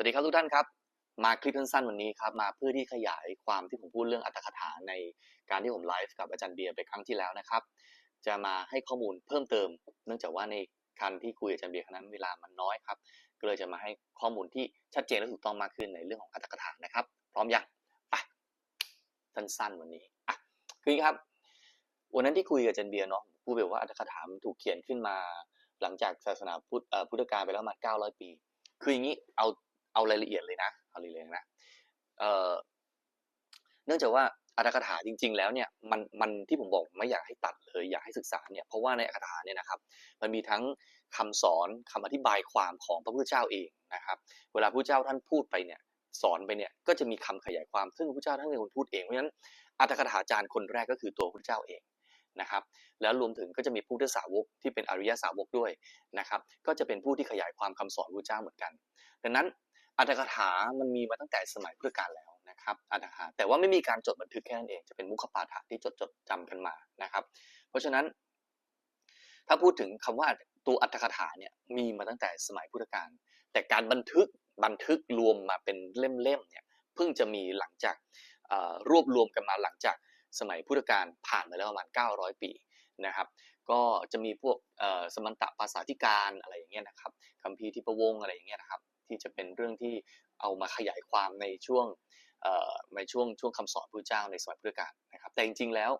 วัสดีครับทุกท่านครับ มาคลิปสั้นๆวันนี้ครับมาเพื่อที่ขยายความที่ผมพูดเรื่องอัตถกถาในการที่ผมไลฟ์กับอาจารย์เบียร์ไปครั้งที่แล้วนะครับ จะมาให้ข้อมูลเพิ่มเติม เนื่องจากว่าในการที่คุยกับอาจารย์เบียร์ครั้งนั้นเวลามันน้อยครับก็เลยจะมาให้ข้อมูลที่ชัดเจนและถูกต้องมากขึ้นในเรื่องของอัตถกถานะครับ พร้อมยังไปสั้นๆวันนี้อะคืออย่างนี้ครับ วันนั้นที่คุยกับอาจารย์เบียร์เนาะพูดไปว่าอัตถกถามถูกเขียนขึ้นมา หลังจากศาสนาพุทธพุทธกาลไปแล้วมา900 ปี คืออย่างนี้เอา เอารายละเอียดเลยนะเอารายละเอียดนะเอ่อเนื่องจากว่าอัตถกถาจริง ๆ แล้วเนี่ยมันมันที่ผมบอกไม่อยากให้ตัดเลยอยากให้ศึกษาเนี่ยเพราะว่าในอัตถกถาเนี่ยนะครับ มันมีทั้งคำสอนคำอธิบายความของพระพุทธเจ้าเองนะครับ เวลาพระพุทธเจ้าท่านพูดไปเนี่ยสอนไปเนี่ยก็จะมีคำขยายความซึ่งพระพุทธเจ้าท่านเป็นคนพูดเองเพราะฉะนั้นอัตถกถาจารย์คนแรกก็คือตัวพระพุทธเจ้าเองนะครับแล้วรวมถึงก็จะมีผู้ทสาวกที่เป็นอริยสาวกด้วยนะครับ ก็จะเป็นผู้ที่ขยายความคำสอนพระเจ้าเหมือนกัน ดังนั้น อัตถกถามันมีมาตั้งแต่สมัยพุทธกาลแล้วนะครับอัตถกถาแต่ว่าไม่มีการจดบันทึกแค่นั้นเองจะเป็นมุขปาฐะที่จดจดจำกันมานะครับ เพราะฉะนั้น ถ้าพูดถึงคำว่าตัวอัตถกถาเนี่ยมีมาตั้งแต่สมัยพุทธกาลแต่การบันทึกบันทึกรวมมาเป็นเล่มๆเนี่ยเพิ่งจะมีหลังจากรวบรวมกันมาหลังจากสมัยพุทธกาลผ่านมาแล้วประมาณ 900 ปีนะครับ ก็จะมีพวกสมันตะภาษาธิการอะไรอย่างเงี้ยนะครับคัมภีร์ทิพวงอะไรอย่างเงี้ยนะครับ ที่จะเป็นเรื่องที่เอามาขยายความในช่วงในช่วงช่วงคำสอนพระเจ้าในสมัยพุทธกาลนะครับแต่จริงๆแล้ว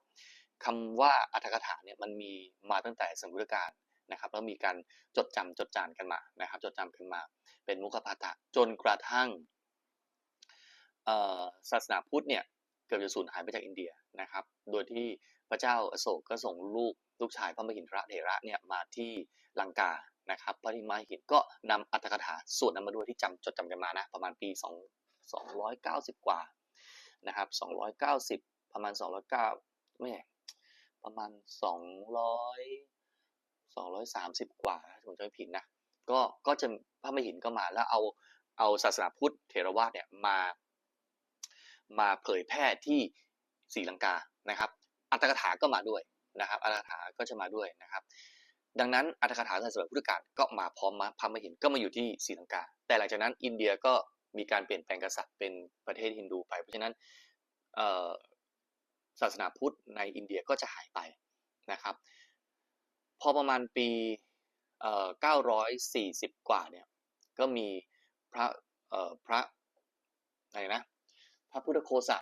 คำว่าอัตถกถาเนี่ยมันมีมาตั้งแต่สมัยพุทธกาลนะครับแล้วมีการจดจำจดจานกันมานะครับ จดจำกันมา เป็นมุขปาฐะจนกระทั่งศาสนาพุทธเนี่ยเกือบจะสูญหายไปจากอินเดียนะครับ โดยที่พระเจ้าอโศกก็ส่งลูกลูกชายพระมหินทรเถระเนี่ยมาที่ลังกา นะครับพระที่มาหินก็นำอัตถกถาสวดนำมาด้วยที่จำจดจำกันมานะ ประมาณปี 2 290 กว่านะครับ 290 ประมาณ 209ไม่ประมาณ 200 230 กว่าถ้าผมจำไม่ผิดนะก็ก็จะพระมหินก็มาแล้วเอาเอาศาสนาพุทธเทรวาสเนี่ยมามาเผยแพร่ที่ศรีลังกานะครับ อัตถกถาก็มาด้วยนะครับอัตถกถาก็จะมาด้วยนะครับ ดังนั้นอัตถกถาในสมัยพุทธกาลก็มาพร้อมมาพระมหินก็มาอยู่ที่ศรีลังกา แต่หลังจากนั้นอินเดียก็มีการเปลี่ยนแปลงกษัตริย์เป็นประเทศฮินดูไป เพราะฉะนั้นศาสนาพุทธในอินเดียก็จะหายไปนะครับ พอประมาณปี 940 กว่าเนี่ยก็มีพระพระอะไรนะพระพุทธโคสะ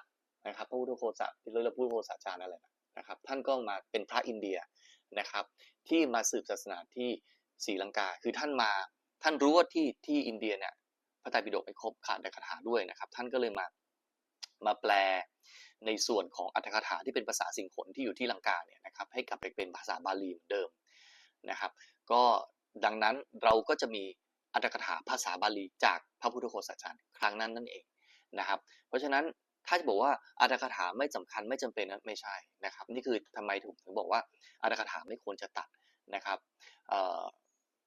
นะครับพระพุทธโคสะที่เรียกว่าพุทธโคสาจารย์นั่นแหละนะครับ ท่านก็มาเป็นพระอินเดีย นะครับ ที่มาสืบศาสนาที่ศรีลังกา คือท่านมาท่านรู้ว่าที่ที่อินเดียเนี่ยพระไตรปิฎกไม่ครบขาดแต่คาถาด้วยนะครับ ท่านก็เลยมามาแปลในส่วนของอัตถกถาที่เป็นภาษาสิงขนที่อยู่ที่ลังกาเนี่ยนะครับให้กลับไปเป็นภาษาบาลีเหมือนเดิมนะครับ ก็ดังนั้นเราก็จะมีอัตถกถาภาษาบาลีจากพระพุทธโฆษาจารย์ครั้งนั้นนั่นเองนะครับ เพราะฉะนั้น ถ้าจะบอกว่าอัตถกถาไม่สำคัญไม่จำเป็นนั้นไม่ใช่นะครับ นี่คือทำไมถึงถึงบอกว่าอัตถกถาไม่ควรจะตัดนะครับ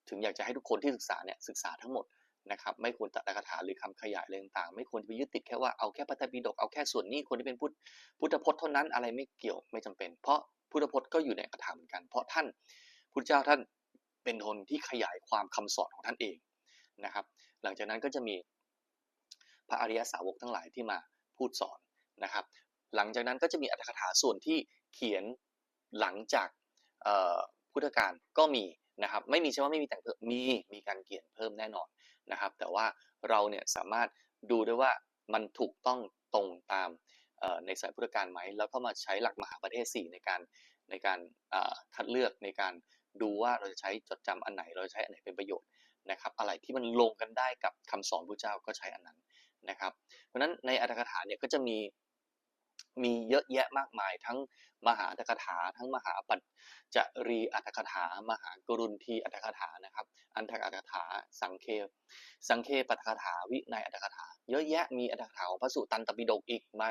ถึงอยากจะให้ทุกคนที่ศึกษาเนี่ยศึกษาทั้งหมดนะครับไม่ควรตัดอัตถกถาหรือคำขยายอะไรต่างๆ ไม่ควรจะไปยึดติดแค่ว่าเอาแค่พระไตรปิฎกเอาแค่ส่วนนี้คนที่เป็นพุทธพุทธพจน์เท่านั้นอะไรไม่เกี่ยวไม่จำเป็น เพราะพุทธพจน์ก็อยู่ในอัตถกถาเหมือนกัน เพราะท่านพุทธเจ้าท่านเป็นคนที่ขยายความคำสอนของท่านเองนะครับ หลังจากนั้นก็จะมีพระอริยสาวกทั้งหลายที่มา พูดสอนนะครับ หลังจากนั้นก็จะมีอัตถกถาส่วนที่เขียนหลังจากพุทธกาลก็มีนะครับไม่มีใช่ว่าไม่มีแต่งเพิ่มมีมีการเขียนเพิ่มแน่นอนนะครับ แต่ว่าเราเนี่ยสามารถดูได้ว่ามันถูกต้องตรงตามในสายพุทธกาลไหม แล้วก็มาใช้หลักมหาประเทศ 4 ในการในการคัดเลือกในการดูว่าเราจะใช้จดจำอันไหน เราจะใช้อันไหนเป็นประโยชน์นะครับ อะไรที่มันลงกันได้กับคำสอนพระเจ้าก็ใช้อันนั้น นะครับ เพราะฉะนั้นในอัตถกถาเนี่ยก็จะมีมีเยอะแยะมากมายทั้งมหาอัตถกถา ทั้งมหาปัจจรีอัตถกถา มหากรุณทีอัตถกถานะครับ อันทกอัตถกถาสังเคสังเคปัตถกถาวิในอัตถกถา เยอะแยะมีอัตถกถาของพระสุตันตปิฎกอีกมา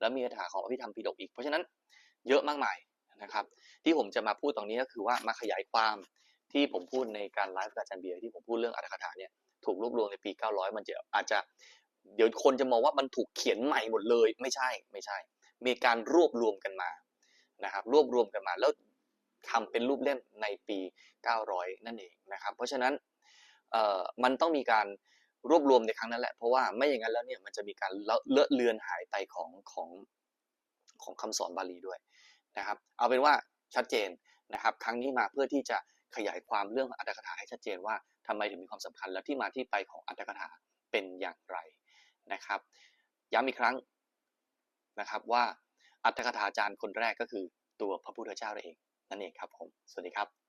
แล้วมีอัตถกถาของอภิธรรมปิฎกอีก เพราะฉะนั้นเยอะมากมายนะครับ ที่ผมจะมาพูดตรงนี้ก็คือว่ามาขยายความที่ผมพูดในการไลฟ์กับอาจารย์เบียร์ที่ผมพูดเรื่องอัตถกถาเนี่ยถูกรวบรวมในปี 900 มันจะอาจจะ เดี๋ยวคนจะมองว่ามันถูกเขียนใหม่หมดเลย ไม่ใช่ไม่ใช่ มีการรวบรวมกันมานะครับรวบรวมกันมาแล้วทำเป็นรูปเล่มในปี 900 นั่นเองนะครับเพราะฉะนั้นมันต้องมีการรวบรวมในครั้งนั้นแหละเพราะว่าไม่อย่างนั้นแล้วเนี่ยมันจะมีการเลอะเลอะเลือนหายไปของของของคำสอนบาลีด้วยนะครับ เอาเป็นว่าชัดเจนนะครับ ครั้งนี้มาเพื่อที่จะขยายความเรื่องอัตถกถาให้ชัดเจนว่าทำไมถึงมีความสำคัญและที่มาที่ไปของอัตถกถาเป็นอย่างไร นะครับ ย้ำอีกครั้งนะครับว่าอัตถกถาจารย์คนแรกก็คือตัวพระพุทธเจ้าเองนั่นเองครับผม สวัสดีครับ